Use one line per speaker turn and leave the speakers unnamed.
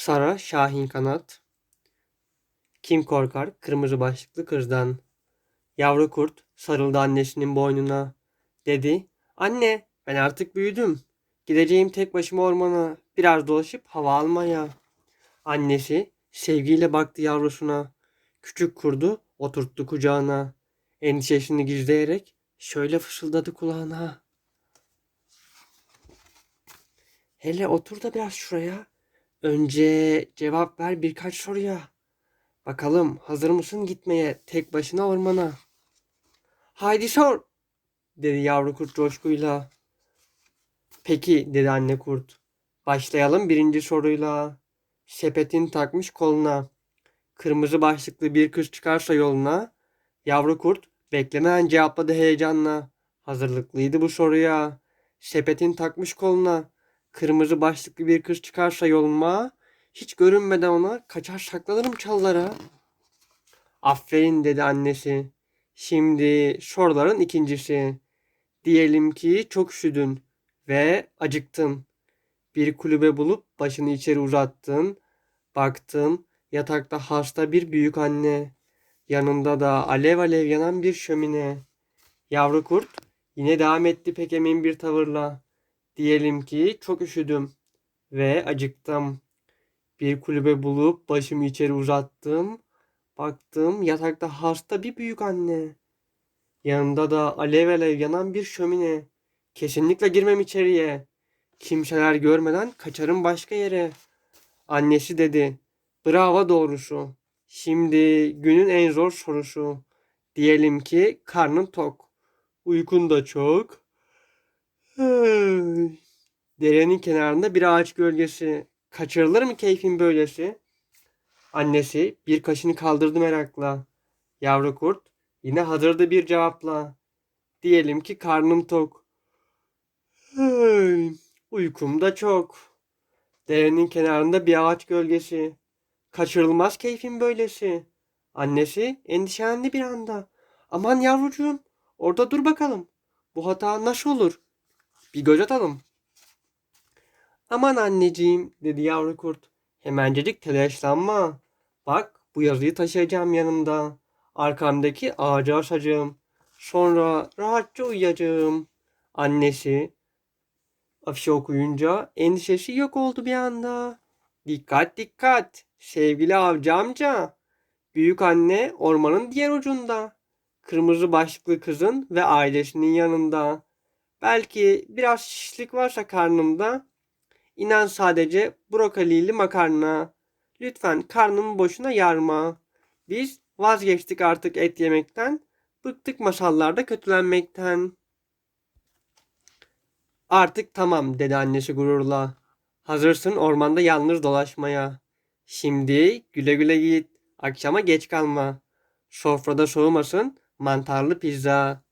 Sara Şahin Kanat Kim korkar kırmızı başlıklı kızdan? Yavru kurt sarıldı annesinin boynuna. Dedi, anne ben artık büyüdüm. Gideceğim tek başıma ormana, biraz dolaşıp hava almaya. Annesi sevgiyle baktı yavrusuna. Küçük kurdu oturttu kucağına. Endişesini gizleyerek şöyle fısıldadı kulağına. Hele otur da biraz şuraya. Önce cevap ver birkaç soruya. Bakalım hazır mısın gitmeye tek başına ormana? Haydi sor, dedi yavru kurt coşkuyla. Peki, dedi anne kurt. Başlayalım birinci soruyla. Sepetin takmış koluna. Kırmızı başlıklı bir kız çıkarsa yoluna. Yavru kurt beklemeden cevapladı heyecanla. Hazırlıklıydı bu soruya. Sepetin takmış koluna. Kırmızı başlıklı bir kız çıkarsa yoluma. Hiç görünmeden ona kaçar saklanırım çallara. Aferin dedi annesi. Şimdi soruların ikincisi. Diyelim ki çok üşüdün ve acıktın. Bir kulübe bulup başını içeri uzattın. Baktın yatakta hasta bir büyük anne. Yanında da alev alev yanan bir şömine. Yavru kurt yine devam etti pek emin bir tavırla. Diyelim ki çok üşüdüm ve acıktım. Bir kulübe bulup başımı içeri uzattım. Baktım yatakta hasta bir büyük anne. Yanında da alev alev yanan bir şömine. Kesinlikle girmem içeriye. Kimseler görmeden kaçarım başka yere. Annesi dedi. Bravo doğrusu. Şimdi günün en zor sorusu. Diyelim ki karnın tok. Uykun da çok. Derenin kenarında bir ağaç gölgesi. Kaçırılır mı keyfin böylesi? Annesi bir kaşını kaldırdı merakla. Yavru kurt yine hazırdı bir cevapla. Diyelim ki karnım tok. Hey, uykum da çok. Derenin kenarında bir ağaç gölgesi. Kaçırılmaz keyfin böylesi. Annesi endişelendi bir anda. Aman yavrucuğum orada dur bakalım. Bu hata nasıl olur? Bir göz atalım. Aman anneciğim dedi yavru kurt. Hemencecik telaşlanma. Bak bu yazıyı taşıyacağım yanımda. Arkamdaki ağaca asacağım. Sonra rahatça uyuyacağım. Annesi afişi okuyunca endişesi yok oldu bir anda. Dikkat dikkat sevgili avcı amca. Büyük anne ormanın diğer ucunda. Kırmızı başlıklı kızın ve ailesinin yanında. Belki biraz şişlik varsa karnımda. İnan sadece brokolili makarna. Lütfen karnımı boşuna yarma. Biz vazgeçtik artık et yemekten. Bıktık masallarda kötülenmekten. Artık tamam dedi annesi gururla. Hazırsın ormanda yalnız dolaşmaya. Şimdi güle güle git. Akşama geç kalma. Sofrada soğumasın mantarlı pizza.